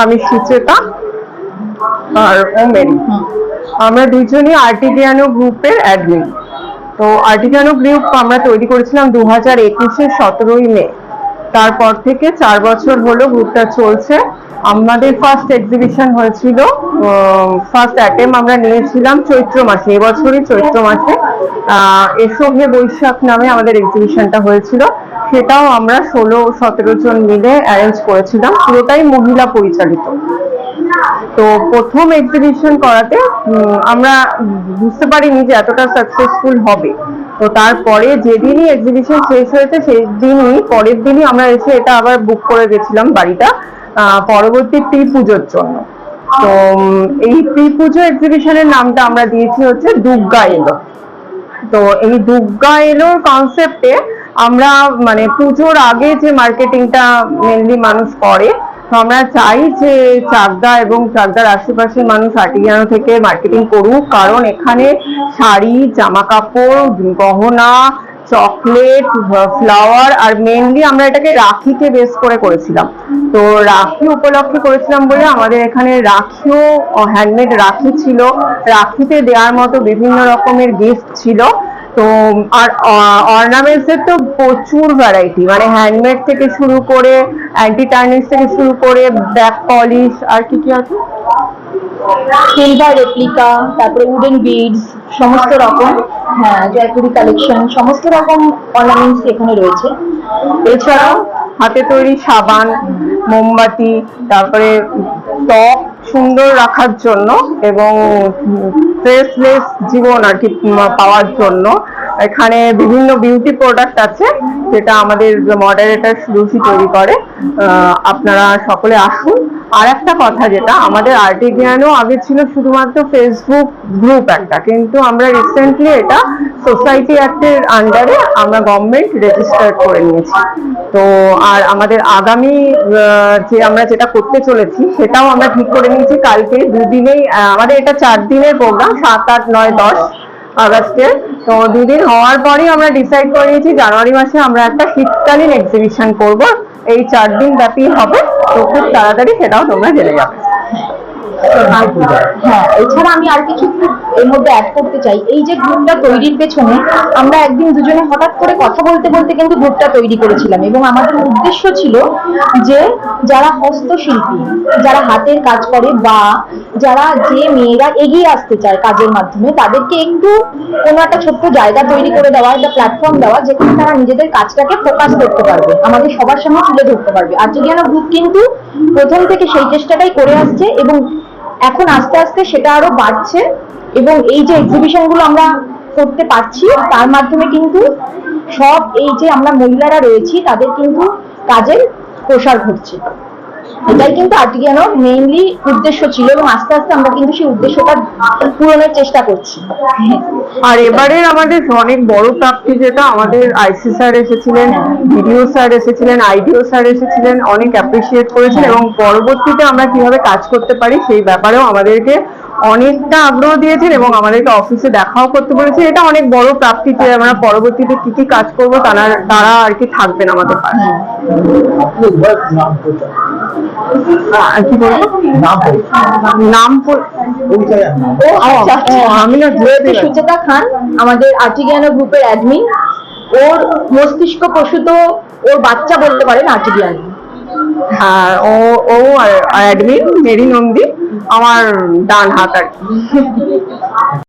আমি সুচেতা আর ও মেরি আমরা দুজনই আর্টিজিয়ানো গ্রুপের অ্যাডমিন। তো আর্টিজিয়ানো গ্রুপ আমরা তৈরি করেছিলাম দু হাজার একুশের সতেরোই মে। তারপর থেকে চার বছর হলো গ্রুপটা চলছে। আমাদের ফার্স্ট এক্সিবিশন হয়েছিল ফার্স্ট অ্যাটেম আমরা নিয়েছিলাম চৈত্র মাসে এবছরই চৈত্র মাসে। এসো হে বৈশাখ নামে আমাদের এক্সিবিশনটা হয়েছিল। সেটাও আমরা ষোলো, সতেরো জন মিলে অ্যারেঞ্জ করেছিলাম। পুরোটাই মহিলা পরিচালিত। তো প্রথম এক্সিবিশন করাতে আমরা বুঝতে পারিনি যে এতটা সাকসেসফুল হবে। তো তারপরে যেদিনই এক্সিবিশন শেষ হয়েছে সেই দিনই পরের দিনই আমরা এসে এটা আবার বুক করে গেছিলাম বাড়িটা পরবর্তী প্রি পুজোর জন্য। তো এই প্রি পুজো এক্সিবিশনের নামটা আমরা দিয়েছি হচ্ছে দুর্গা এলো। তো এই দুর্গা এলোর কনসেপ্টে আমরা মানে পুজোর আগে যে মার্কেটিংটা মেনলি মানুষ করে, তো আমরা চাই যে চাকদা এবং চাকদার আশেপাশের মানুষ আটিয়ানো থেকে মার্কেটিং করুক। কারণ এখানে শাড়ি জামা কাপড় গহনা চকলেট, ফ্লাওয়ার আর মেনলি আমরা এটাকে রাখিকে বেস করে করেছিলাম। তো রাখি উপলক্ষে করেছিলাম বলে আমাদের এখানে রাখিও হ্যান্ডমেড রাখি ছিল। রাখিতে দেওয়ার মতো বিভিন্ন রকমের গিফট ছিল। তো, আর অর্নামেন্টস এর তো প্রচুর ভ্যারাইটি মানে হ্যান্ডমেড থেকে শুরু করে অ্যান্টি টার্নিশ থেকে শুরু করে ব্যাক পলিশ আর কি কি আছে? সিলভার রেপ্লিকা তারপরে উডেন বিডস সমস্ত রকম হ্যাঁ জয়পুরি কালেকশন সমস্ত রকম অর্নামেন্টস এখানে রয়েছে। এছাড়াও হাতে তৈরি সাবান, মোমবাতি, তারপরে ত্বক সুন্দর রাখার জন্য এবং ফ্রেশলেস জীবন আর কি পাওয়ার জন্য। এখানে বিভিন্ন বিউটি প্রোডাক্ট আছে যেটা আমাদের মডারেটার সুরুচি তৈরি করে। আপনারা সকলে আসুন। আর একটা কথা যেটা, আমাদের আর্টিজিয়ানও আগে ছিল শুধুমাত্র ফেসবুক গ্রুপ একটা, কিন্তু আমরা রিসেন্টলি এটা সোসাইটি অ্যাক্টের আন্ডারে আমরা গভর্নমেন্ট রেজিস্টার করে নিয়েছি। তো আর আমাদের আগামী যে আমরা যেটা করতে চলেছি, সেটাও আমরা ঠিক করে নিয়েছি কালকে দুদিনেই আমাদের এটা চার দিনের প্রোগ্রাম সাত, আট, নয়, দশ আগস্টের তো দুদিন হওয়ার পরেই আমরা ডিসাইড করে নিয়েছি, জানুয়ারি মাসে আমরা একটা শীতকালীন এক্সিবিশন করব। এই চার দিন ব্যাপী হবে। তো খুব তাড়াতাড়ি সেটাও তোমরা জেনে যাবে। হ্যাঁ আমি আর কিছু এর মধ্যে অ্যাড করতে চাই। এই যে গ্রুপটা তৈরির পেছনে, আমরা একদিন দুজনে হঠাৎ করে কথা বলতে বলতে কিন্তু গ্রুপটা তৈরি করেছিলাম এবং আমাদের উদ্দেশ্য ছিল যে যারা হস্তশিল্পী, যারা হাতের কাজ করে বা যারা যে মেয়েরা এগিয়ে আসতে চায় কাজের মাধ্যমে, তাদেরকে একটু কোনো একটা ছোট্ট জায়গা তৈরি করে দেওয়া, একটা প্ল্যাটফর্ম দেওয়া, যেখানে তারা নিজেদের কাজটাকে ফোকাস করতে পারবে, আমাদের সবার সামনে তুলে ধরতে পারবে। আর জিজ্ঞানা গ্রুপ কিন্তু প্রথম থেকে সেই চেষ্টাটাই করে আসছে এবং এখন আস্তে আস্তে সেটা আরও বাড়ছে এবং এই যে এক্সিবিশনগুলো আমরা করতে পারছি, তার মাধ্যমে কিন্তু সব এই যে আমরা মহিলারা রয়েছি, তাদের কিন্তু কাজের প্রসার ঘটছে। এটাই কিন্তু আর্টিকিয়ানোর মেইনলি উদ্দেশ্য ছিল এবং আস্তে আস্তে আমরা কিন্তু সেই উদ্দেশ্যটা পূরণের চেষ্টা করছি। আর এবারের আমাদের অনেক বড় প্রাপ্তি যেটা আমাদের আইসি স্যার এসেছিলেন ভিডিও স্যার এসেছিলেন আইডিও স্যার এসেছিলেন অনেক অ্যাপ্রিসিয়েট করেছেন এবং পরবর্তীতে আমরা কীভাবে কাজ করতে পারি সেই ব্যাপারেও আমাদেরকে অনেকটা আগ্রহ দিয়েছেন এবং আমাদেরকে অফিসে দেখাও করতে বলেছে এটা অনেক বড় প্রাপ্তি যে আমরা পরবর্তীতে কি কি কাজ করব তারা তারা আর কি থাকবেন আমাদের পাশে। আহ, কি বলব? নাম আর ও আচ্ছা আচ্ছা আমি না পারছি। সুচেতা খান আমাদের আর্টিগিয়ানো গ্রুপের অ্যাডমিন ওর মস্তিষ্ক প্রসূত ওর বাচ্চা বলতে পারেন আর্টিগিয়ানো। হ্যাঁ ও ও আর অ্যাডমিন মেরি নন্দী আমার ডান হাত আর কি।